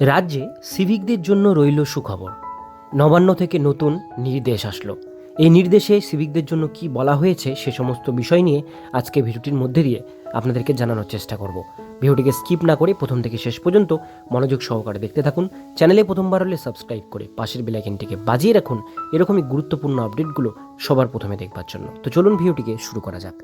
রাজ্যে সিভিকদের জন্য রইল সুখবর। নবান্ন থেকে নতুন নির্দেশ আসলো। এই নির্দেশে সিভিকদের জন্য কি বলা হয়েছে সে সমস্ত বিষয় নিয়ে আজকে ভিডিওটির মধ্যে দিয়ে আপনাদেরকে জানানোর চেষ্টা করব। ভিডিওটিকে স্কিপ না করে প্রথম থেকে শেষ পর্যন্ত মনোযোগ সহকারে দেখতে থাকুন। চ্যানেলে প্রথমবার হলে সাবস্ক্রাইব করে পাশের বেলাইকেনটিকে বাজিয়ে রাখুন। এরকমই গুরুত্বপূর্ণ আপডেটগুলো সবার প্রথমে দেখবার জন্য। তো চলুন ভিডিওটিকে শুরু করা যাক।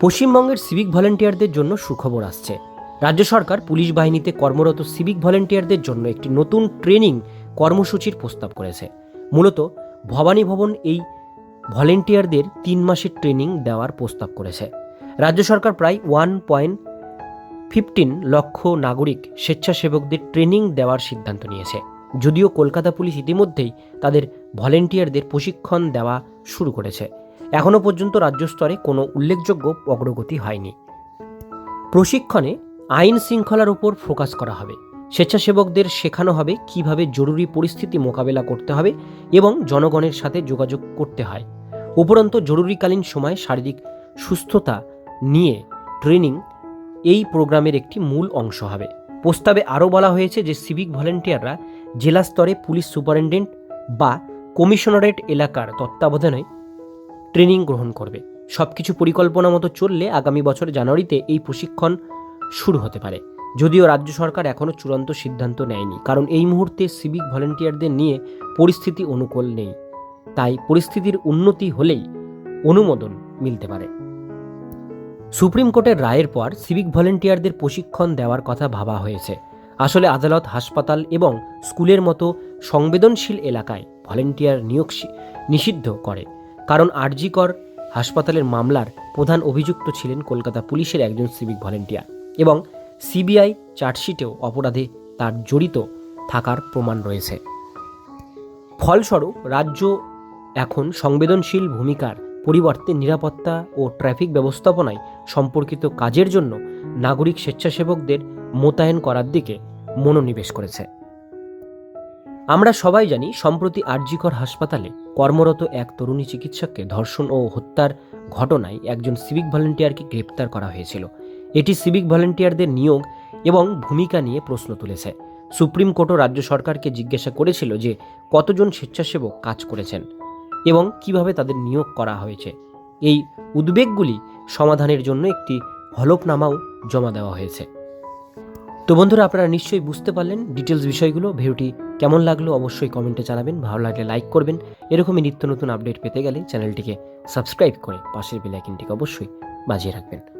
পশ্চিমবঙ্গের সিভিক ভলেন্টিয়ারদের জন্য সুখবর আসছে। রাজ্য সরকার পুলিশ বাহিনীতে কর্মরত সিভিক ভলেন্টিয়ারদের জন্য একটি নতুন ট্রেনিং কর্মসূচির প্রস্তাব করেছে। মূলত ভবানী ভবন এই ভলেন্টিয়ারদের তিন মাসের ট্রেনিং দেওয়ার প্রস্তাব করেছে। রাজ্য সরকার প্রায় ওয়ান পয়েন্ট ফিফটিন লক্ষ নাগরিক স্বেচ্ছাসেবকদের ট্রেনিং দেওয়ার সিদ্ধান্ত নিয়েছে। যদিও কলকাতা পুলিশ ইতিমধ্যেই তাদের ভলেন্টিয়ারদের প্রশিক্ষণ দেওয়া শুরু করেছে। এখনও পর্যন্ত রাজ্য স্তরে কোনো উল্লেখযোগ্য অগ্রগতি হয়নি। প্রশিক্ষণে আইন শৃঙ্খলার উপর ফোকাস করা হবে। স্বেচ্ছাসেবকদের শেখানো হবে কীভাবে জরুরি পরিস্থিতি মোকাবেলা করতে হবে এবং জনগণের সাথে যোগাযোগ করতে হয়। উপরন্ত জরুরিকালীন সময়ে শারীরিক সুস্থতা নিয়ে ট্রেনিং এই প্রোগ্রামের একটি মূল অংশ হবে। প্রস্তাবে আরও বলা হয়েছে যে সিভিক ভলেন্টিয়াররা জেলা স্তরে পুলিশ সুপারিনটেন্ডেন্ট বা কমিশনারেট এলাকার তত্ত্বাবধানে ট্রেনিং গ্রহণ করবে। সব কিছু পরিকল্পনা মতো চললে আগামী বছর জানুয়ারিতে এই প্রশিক্ষণ শুরু হতে পারে। যদিও রাজ্য সরকার এখনও চূড়ান্ত সিদ্ধান্ত নেয়নি, কারণ এই মুহূর্তে সিভিক ভলেন্টিয়ারদের নিয়ে পরিস্থিতি অনুকূল নেই। তাই পরিস্থিতির উন্নতি হলেই অনুমোদন মিলতে পারে। সুপ্রিম কোর্টের রায়ের পর সিভিক ভলেন্টিয়ারদের প্রশিক্ষণ দেওয়ার কথা ভাবা হয়েছে। আসলে আদালত হাসপাতাল এবং স্কুলের মতো সংবেদনশীল এলাকায় ভলেন্টিয়ার নিয়োগ নিষিদ্ধ করে। কারণ আরজিকর হাসপাতালের মামলার প্রধান অভিযুক্ত ছিলেন কলকাতা পুলিশের একজন সিভিক ভলেন্টিয়ার। এবং সিবিআই চার্জশিটেও অপরাধে তার জড়িত থাকার প্রমাণ রয়েছে। ফলস্বরূপ, রাজ্য এখন সংবেদনশীল ভূমিকার পরিবর্তে নিরাপত্তা ও ট্রাফিক ব্যবস্থাপনায় সম্পর্কিত কাজের জন্য নাগরিক স্বেচ্ছাসেবকদের মোতায়েন করার দিকে মনোনিবেশ করেছে। আমরা সবাই জানি, সম্প্রতি আরজিকর হাসপাতালে কর্মরত এক তরুণী চিকিৎসককে ধর্ষণ ও হত্যার ঘটনায় একজন সিভিক ভলেন্টিয়ারকে গ্রেপ্তার করা হয়েছিল। এটি সিভিক ভলেন্টিয়ারদের নিয়োগ এবং ভূমিকা নিয়ে প্রশ্ন তুলেছে। সুপ্রিম কোর্টও রাজ্য সরকারকে জিজ্ঞাসা করেছিল যে, কতজন স্বেচ্ছাসেবক কাজ করেছেন এবং কীভাবে তাদের নিয়োগ করা হয়েছে। এই উদ্বেগগুলি সমাধানের জন্য একটি হলফনামাও জমা দেওয়া হয়েছে। তো বন্ধুরা, আপনারা নিশ্চয়ই বুঝতে পারলেন ডিটেলস বিষয়গুলো। ভিডিওটি কেমন লাগল অবশ্যই কমেন্টে জানাবেন। ভালো লাগলে লাইক করবেন। এরকমই নিত্য নতুন আপডেট পেতে গেলে চ্যানেলটিকে সাবস্ক্রাইব করে পাশের বেলাইকিনটিকে অবশ্যই বাজিয়ে রাখবেন।